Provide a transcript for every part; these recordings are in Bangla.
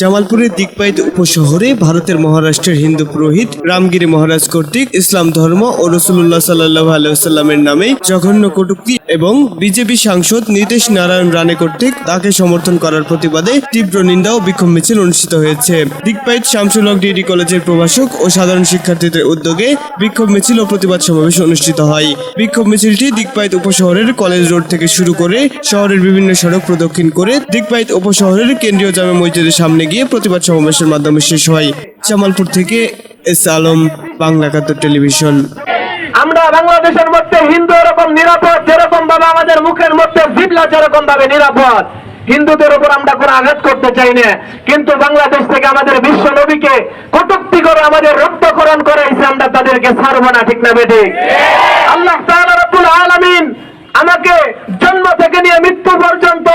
জামালপুরের দিকপাইত উপশহরে ভারতের মহারাষ্ট্রের হিন্দু পুরোহিত রামগিরি মহারাজ কর্তৃক ইসলাম ধর্ম ও রসুল্লাহ সাল্লাহ আলাইসাল্লামের নামে জঘন্য কটুক্তি এবং বিজেপি সাংসদ নীতিশ নারায়ণ রানে কর্তৃক তাকে সমর্থন করার প্রতিবাদে তীব্র নিন্দা ও বিক্ষোভ মিছিল অনুষ্ঠিত হয়েছে। দিকপাইত শামসুল হক ডিগ্রি কলেজের প্রভাষক ও সাধারণ শিক্ষার্থীদের উদ্যোগে বিক্ষোভ মিছিল ও প্রতিবাদ সমাবেশ অনুষ্ঠিত হয়। বিক্ষোভ মিছিলটি দিকপাইত উপশহরের কলেজ রোড থেকে শুরু করে শহরের বিভিন্ন সড়ক প্রদক্ষিণ করে দিকপাইত উপশহরের কেন্দ্রীয় জামে মসজিদের সামনে গিয়ে প্রতিবাদ সমাবেশের মাধ্যমে শেষ হয় জামালপুর থেকে এস আলম, বাংলা একাত্তর টেলিভিশন। আমরা বাংলাদেশের মধ্যে হিন্দু এরকম নিরাপদ, যেরকম ভাবে আমাদের মুখের মধ্যে জিবলা যেরকম ভাবে নিরাপদ, হিন্দুদের উপর আমরা কোনো আঘাত করতে চাই না। কিন্তু বাংলাদেশ থেকে আমাদের বিশ্ব নবীকে কটুক্তি করে আমাদের রক্তকরণ করাইছে আমরা তাদেরকে ছাড়বো না, ঠিক না বেঠিক আল্লাহ রাব্বুল আলামিন আমাকে জন্ম থেকে নিয়ে মৃত্যু পর্যন্ত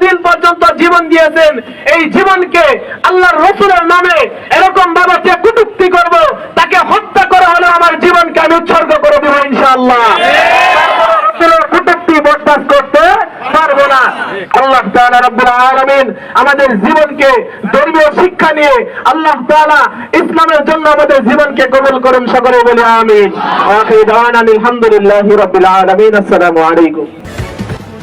যতদিন পর্যন্ত জীবন দিয়েছেন। এই জীবনকে আল্লাহর রসুলের নামে এরকম ভাবে যে কুটুক্তি করব, তাকে হত্যা করা হলে আমার জীবনকে আমি উৎসর্গ করে দেবো ইনশাআল্লাহ। কুটুক্তি বরদাস্ত করতে পারব না। আল্লাহ রাব্বুল আলামিন আমাদের জীবনকে ধর্মীয় শিক্ষা নিয়ে আল্লাহ তাআলা ইসলামের জন্য আমাদের জীবনকে কবুল করুন সকলে বলে আমিন। আখির দাওয়ানা আলহামদুলিল্লাহি আসসালামু আলাইকুম।